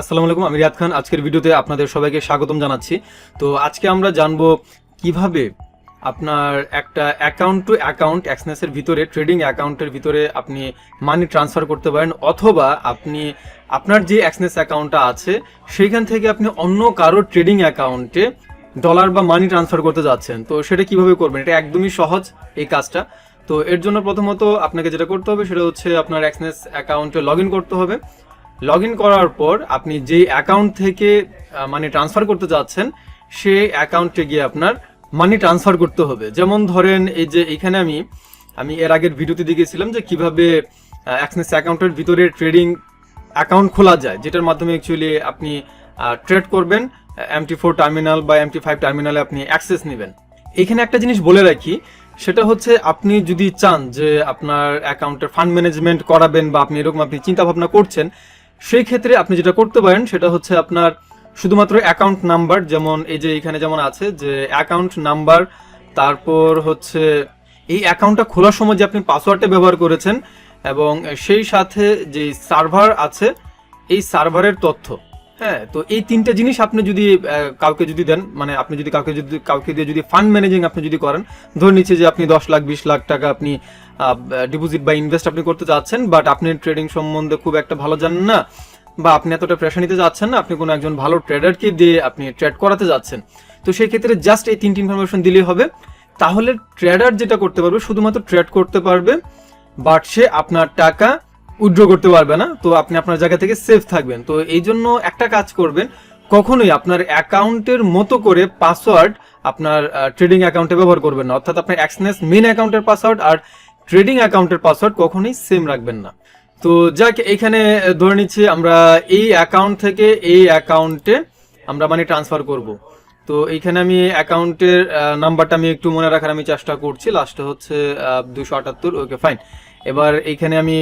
আসসালামু আলাইকুম, আমি রিয়াদ খান। আজকের ভিডিওতে আপনাদের সবাইকে স্বাগতম জানাচ্ছি। তো আজকে আমরা জানব কীভাবে আপনার একটা অ্যাকাউন্ট টু অ্যাকাউন্ট এক্সনেসের ভিতরে ট্রেডিং অ্যাকাউন্টের ভিতরে আপনি মানি ট্রান্সফার করতে পারেন, অথবা আপনি আপনার যে এক্সনেস অ্যাকাউন্টটা আছে, সেইখান থেকে আপনি অন্য কারও ট্রেডিং অ্যাকাউন্টে ডলার বা মানি ট্রান্সফার করতে যাচ্ছেন। তো সেটা কীভাবে করবেন? এটা একদমই সহজ এই কাজটা। তো এর জন্য প্রথমত আপনাকে যেটা করতে হবে, সেটা হচ্ছে আপনার এক্সনেস অ্যাকাউন্টে লগ করতে হবে। লগ ইন করার পর আপনি যেই অ্যাকাউন্ট থেকে মানি ট্রান্সফার করতে যাচ্ছেন, সেই অ্যাকাউন্টে গিয়ে আপনার মানি ট্রান্সফার করতে হবে। যেমন ধরেন এই যে এখানে আমি আমি এর আগের ভিডিওতে দেখেছিলাম যে কীভাবে অ্যাক্সনেস অ্যাকাউন্টের ভিতরে ট্রেডিং অ্যাকাউন্ট খোলা যায়, যেটার মাধ্যমে অ্যাকচুয়ালি আপনি ট্রেড করবেন এমটি ফোর টার্মিনাল বা এমটি ফাইভ টার্মিনালে আপনি অ্যাক্সেস নেবেন। এখানে একটা জিনিস বলে রাখি, সেটা হচ্ছে আপনি যদি চান যে আপনার অ্যাকাউন্টের ফান্ড ম্যানেজমেন্ট করাবেন বা আপনি এরকম আপনি চিন্তা ভাবনা করছেন সেই ক্ষেত্রে আপনি যেটা করতে পারেন, সেটা হচ্ছে আপনার শুধুমাত্র অ্যাকাউন্ট নাম্বার যেমন এই যে এখানে যেমন আছে, যে অ্যাকাউন্ট নাম্বার তারপর হচ্ছে এই অ্যাকাউন্টটা খোলার সময় যে আপনি পাসওয়ার্ডটা ব্যবহার করেছেন, এবং সেই সাথে যে সার্ভার আছে, এই সার্ভারের তথ্য হ্যাঁ তো এই তিনটে জিনিস আপনি যদি কাউকে যদি দেন মানে আপনি যদি কাউকে যদি, কাউকে দিয়ে যদি ফান্ড ম্যানেজিং আপনি যদি করেন, ধরে নিচ্ছে যে আপনি দশ লাখ, বিশ লাখ টাকা আপনি ডিপোজিট বা ইনভেস্ট আপনি করতে চাচ্ছেন বাট আপনি ট্রেডিং সম্বন্ধে খুব একটা ভালো জানেন না, বা আপনি এতটা প্রেশার নিতে যাচ্ছেন না, আপনি কোনো একজন ভালো ট্রেডারকে দিয়ে আপনি ট্রেড করাতে যাচ্ছেন, তো সেই ক্ষেত্রে জাস্ট এই তিনটি ইনফরমেশন দিলেই হবে। তাহলে ট্রেডার যেটা করতে পারবে, শুধুমাত্র ট্রেড করতে পারবে বাট সে আপনার টাকা উইথড্র করতে পারবে না, তো আপনি আপনার জায়গা থেকে সেফ থাকবেন। তো এই জন্য একটা কাজ করবেন, কখনোই আপনার অ্যাকাউন্টের মতো করে পাসওয়ার্ড আপনার ট্রেডিং অ্যাকাউন্টে ব্যবহার করবেন না। অর্থাৎ আপনার অ্যাক্সনেস মেন অ্যাকাউন্টের পাসওয়ার্ড আর ট্রেডিং অ্যাকাউন্টের পাসওয়ার্ড কখনোই সেম রাখবেন না। তো যাক এখানে ধরে নিচ্ছি আমরা এই অ্যাকাউন্ট থেকে এই অ্যাকাউন্টে আমরা মানে ট্রান্সফার করব। তো এইখানে আমি অ্যাকাউন্টের নাম্বারটা আমি একটু মনে রাখার আমি চেষ্টা করছি। লাস্টে হচ্ছে দুশো আটাত্তর ওকে ফাইন এবার এইখানে আমি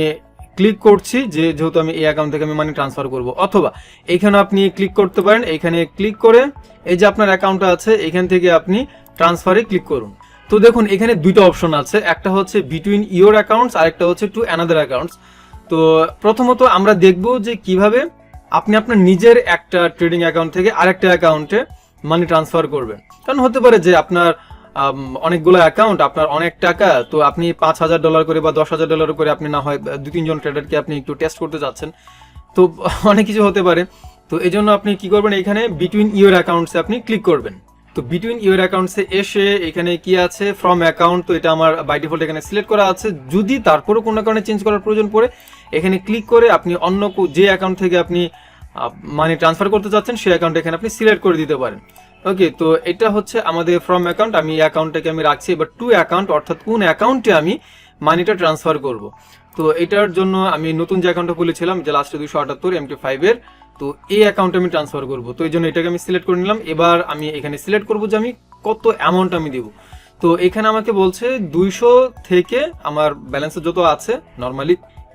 ক্লিক করছি যে যেহেতু আমি এই অ্যাকাউন্ট থেকে আমি মানি ট্রান্সফার করব। অথবা এখানে আপনি ক্লিক করতে পারেন, এখানে ক্লিক করে এই যে আপনার অ্যাকাউন্টটা আছে, এখান থেকে আপনি ট্রান্সফারে ক্লিক করুন। তো দেখুন, এখানে দুইটা অপশন আছে, একটা হচ্ছে বিটুইন ইওর অ্যাকাউন্টস আর একটা হচ্ছে টু অ্যানাদার অ্যাকাউন্টস তো প্রথমত আমরা দেখব যে কীভাবে আপনি আপনার নিজের একটা ট্রেডিং অ্যাকাউন্ট থেকে আরেকটা অ্যাকাউন্টে মানি ট্রান্সফার করবেন। কারণ হতে পারে যে আপনার অনেকগুলো অ্যাকাউন্ট আপনার অনেক টাকা, তো আপনি পাঁচ হাজার ডলার করে বা দশ হাজার ডলার করে আপনি না হয় দু তিনজন ট্রেডারকে আপনি একটু টেস্ট করতে যাচ্ছেন। তো অনেক কিছু হতে পারে। তো এই জন্য আপনি কি করবেন, এখানে বিটুইন ইউর অ্যাকাউন্টসে আপনি ক্লিক করবেন। তো বিটুইন ইউর অ্যাকাউন্টসে এসে এখানে কি আছে ফ্রম অ্যাকাউন্ট তো এটা আমার বাই ডিফল্ট এখানে সিলেক্ট করা আছে। যদি তারপরেও কোনো কারণে চেঞ্জ করার প্রয়োজন পড়ে, এখানে ক্লিক করে আপনি অন্য যে অ্যাকাউন্ট থেকে আপনি মানি ট্রান্সফার করতে চাচ্ছেন সেই অ্যাকাউন্ট এখানে আপনি সিলেক্ট করে দিতে পারেন। ওকে তো এটা হচ্ছে আমাদের ফ্রম অ্যাকাউন্ট আমি অ্যাকাউন্টটাকে আমি রাখছি। এবার টু অ্যাকাউন্ট অর্থাৎ কোন অ্যাকাউন্টে আমি মানিটা ট্রান্সফার করব। তো এটার জন্য আমি নতুন যে অ্যাকাউন্টটা খুলেছিলাম, যে লাস্টে দুশো আটাত্তর এমটি ফাইভের তো এই অ্যাকাউন্টে আমি ট্রান্সফার করব। তো এই জন্য এটাকে আমি সিলেক্ট করে নিলাম। এবার আমি এখানে সিলেক্ট করব যে আমি কত অ্যামাউন্ট আমি দেবো। তো এখানে আমাকে বলছে দুইশো থেকে আমার ব্যালেন্সে যত আছে নর্মালি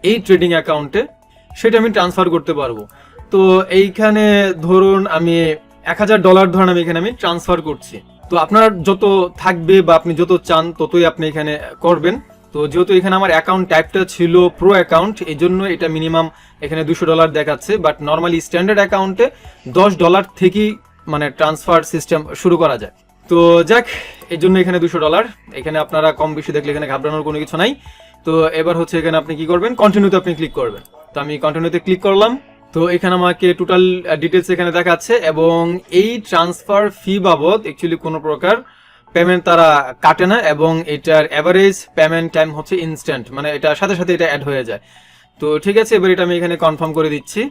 এই ট্রেডিং অ্যাকাউন্টে সেটা আমি ট্রান্সফার করতে পারব। তো এইখানে ধরুন আমি এক হাজার ডলার ধরেন আমি এখানে আমি ট্রান্সফার করছি। তো আপনার যত থাকবে বা আপনি যত চান ততই আপনি এখানে করবেন। তো যেহেতু এখানে আমার অ্যাকাউন্ট টাইপটা ছিল প্রো অ্যাকাউন্ট এই জন্য এটা মিনিমাম এখানে দুশো ডলার দেখাচ্ছে। বাট নর্মালি স্ট্যান্ডার্ড অ্যাকাউন্টে দশ ডলার থেকেই মানে ট্রান্সফার সিস্টেম শুরু করা যায়। তো যাক এই জন্য এখানে দুশো ডলার এখানে আপনারা কম বেশি দেখলে এখানে ঘাবড়ানোর কোনো কিছু নাই। তো এবার হচ্ছে এখানে আপনি কি করবেন? কন্টিনিউতে আপনি ক্লিক করবেন। তো আমি কন্টিনিউতে ক্লিক করলাম। তো এখানে আমাকে টোটাল ডিটেলস এখানে দেখাচ্ছে এবং এই ট্রান্সফার ফি বাবদ অ্যাকচুয়ালি কোনো প্রকার পেমেন্ট তারা কাটে না এবং এটার অ্যাভারেজ পেমেন্ট টাইম হচ্ছে ইনস্ট্যান্ট মানে এটা সাথে সাথে এটা অ্যাড হয়ে যায়। তো ঠিক আছে, এবার এটা আমি এখানে কনফার্ম করে দিচ্ছি।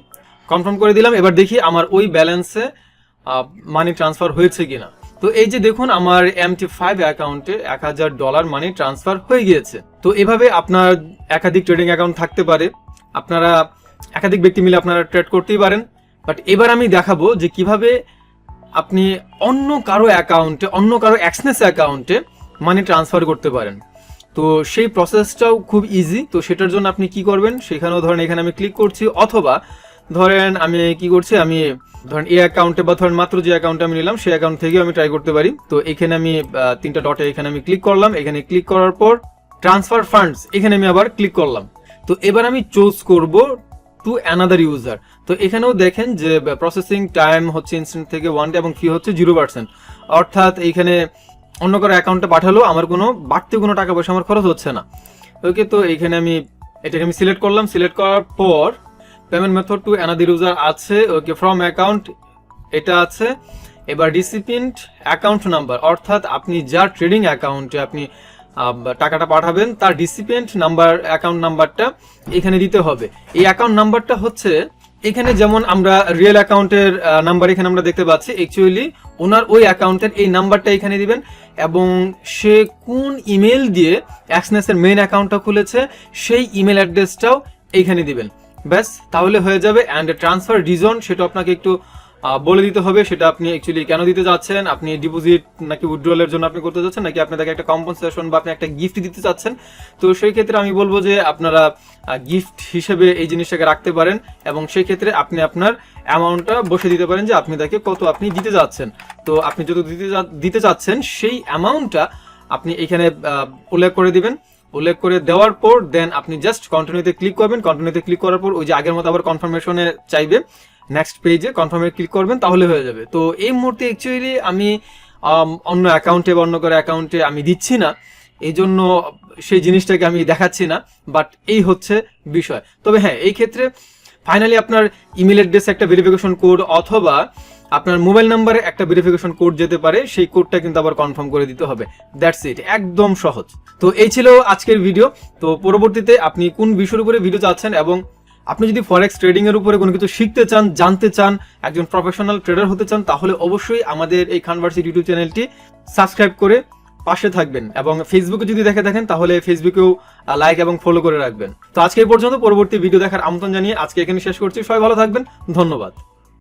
কনফার্ম করে দিলাম, এবার দেখি আমার ওই ব্যালেন্সে মানি ট্রান্সফার হয়েছে কিনা। তো এই যে দেখুন, আমার এমটি ফাইভ অ্যাকাউন্টে এক হাজার ডলার মানি ট্রান্সফার হয়ে গিয়েছে। তো এভাবে আপনার একাধিক ট্রেডিং অ্যাকাউন্ট থাকতে পারে। আপনারা একাধিক ব্যক্তি মিলে আপনারা ট্রেড করতেই পারেন। বাট এবার আমি দেখাবো যে কীভাবে আপনি অন্য কারও অ্যাকাউন্টে, অন্য কারও অ্যাক্সনেস অ্যাকাউন্টে মানি ট্রান্সফার করতে পারেন। তো সেই প্রসেসটাও খুব ইজি তো সেটার জন্য আপনি কি করবেন? সেখানেও ধরেন এখানে আমি ক্লিক করছি, অথবা ধরেন আমি কি করছি, আমি ধরেন এই অ্যাকাউন্টে বা ধরেন মাত্র যে অ্যাকাউন্টে আমি নিলাম, সেই অ্যাকাউন্ট থেকেও আমি ট্রাই করতে পারি। তো এখানে আমি তিনটা ডটে এখানে আমি ক্লিক করলাম। এখানে ক্লিক করার পর ট্রান্সফার ফান্ডস এখানে আমি আবার ক্লিক করলাম। তো এবার আমি চুজ করব টু অ্যানাদার ইউজার তো এখানেও দেখেন যে প্রসেসিং টাইম হচ্ছে ইনস্ট্যান্ট থেকে ওয়ান ডে এবং ফি হচ্ছে জিরো পার্সেন্ট অর্থাৎ এইখানে অন্য কারও অ্যাকাউন্টে পাঠালেও আমার কোনো, বাড়তি কোনো টাকা পয়সা আমার খরচ হচ্ছে না। ওকে তো এইখানে আমি, এটাকে আমি সিলেক্ট করলাম। সিলেক্ট করার পর payment method to another user আছে। ওকে ফ্রম অ্যাকাউন্ট এটা আছে। এবার রিসিপিয়েন্ট অ্যাকাউন্ট নাম্বার অর্থাৎ আপনি যার ট্রেডিং অ্যাকাউন্টে আপনি টাকাটা পাঠাবেন, তার রিসিপিয়েন্ট নাম্বার অ্যাকাউন্ট নাম্বারটা এখানে দিতে হবে। এই অ্যাকাউন্ট নাম্বারটা হচ্ছে, এখানে যেমন আমরা রিয়েল অ্যাকাউন্টের নাম্বার এখানে আমরা দেখতে পাচ্ছি অ্যাকচুয়ালি ওনার ওই অ্যাকাউন্টের এই নাম্বারটা এখানে দিবেন এবং সে কোন ইমেল দিয়ে অ্যাক্সনেসের মেইন অ্যাকাউন্টটা খুলেছে, সেই ইমেল অ্যাড্রেসটাও এইখানে দিবেন। ব্যাস, তাহলে হয়ে যাবে অ্যান্ড ট্রান্সফার রিজন সেটা আপনাকে একটু বলে দিতে হবে, সেটা আপনি অ্যাকচুয়ালি কেন দিতে যাচ্ছেন? আপনি ডিপোজিট নাকি উইথড্রলের জন্য আপনি করতে যাচ্ছেন, নাকি আপনাকে একটা কম্পনসেশন বা আপনি একটা গিফট দিতে চাচ্ছেন? তো সেই ক্ষেত্রে আমি বলব যে আপনারা গিফট হিসেবে এই জিনিসটাকে রাখতে পারেন এবং সেই ক্ষেত্রে আপনি আপনার অ্যামাউন্টটা বসে দিতে পারেন যে আপনি তাকে কত আপনি দিতে যাচ্ছেন। তো আপনি যত দিতে দিতে চাচ্ছেন, সেই অ্যামাউন্টটা আপনি এখানে উল্লেখ করে দিবেন। উল্লেখ করে দেওয়ার পর দেন আপনি জাস্ট কন্টিনিউতে ক্লিক করবেন। কন্টিনিউতে ক্লিক করার পর ওই যে আগের মতো আবার কনফার্মেশনে চাইবে। নেক্সট পেজে কনফার্মে ক্লিক করবেন, তাহলে হয়ে যাবে। তো এই মুহূর্তে অ্যাকচুয়ালি আমি অন্য অ্যাকাউন্টে বা অন্য করে অ্যাকাউন্টে আমি দিচ্ছি না। এই জন্য সেই জিনিসটাকে আমি দেখাচ্ছি না বাট এই হচ্ছে বিষয়। তবে হ্যাঁ এই ক্ষেত্রে ফাইনালি আপনার ইমেল অ্যাড্রেসে একটা ভেরিফিকেশন কোড অথবা আপনার মোবাইল নাম্বারে একটা ভেরিফিকেশন কোড যেতে পারে, সেই কোডটা কিন্তু আবার কনফার্ম করে দিতে হবে। দ্যাটস ইট একদম সহজ। তো এই ছিল আজকের ভিডিও তো পরবর্তীতে আপনি কোন বিষয়ের উপরে ভিডিও চাচ্ছেন এবং আপনি যদি ফরেক্স ট্রেডিং এর উপরে কোনো কিছু শিখতে চান, জানতে চান, একজন প্রফেশনাল ট্রেডার হতে চান, তাহলে অবশ্যই আমাদের এই খানভার্সি ইউটিউব চ্যানেলটি সাবস্ক্রাইব করে পাশে থাকবেন এবং ফেসবুকে যদি দেখে থাকেন, তাহলে ফেসবুকেও লাইক এবং ফলো করে রাখবেন। তো আজকে এই পর্যন্ত, পরবর্তী ভিডিও দেখার আমন্ত্রণ জানিয়ে আজকে এখানে শেষ করছি। সবাই ভালো থাকবেন। ধন্যবাদ।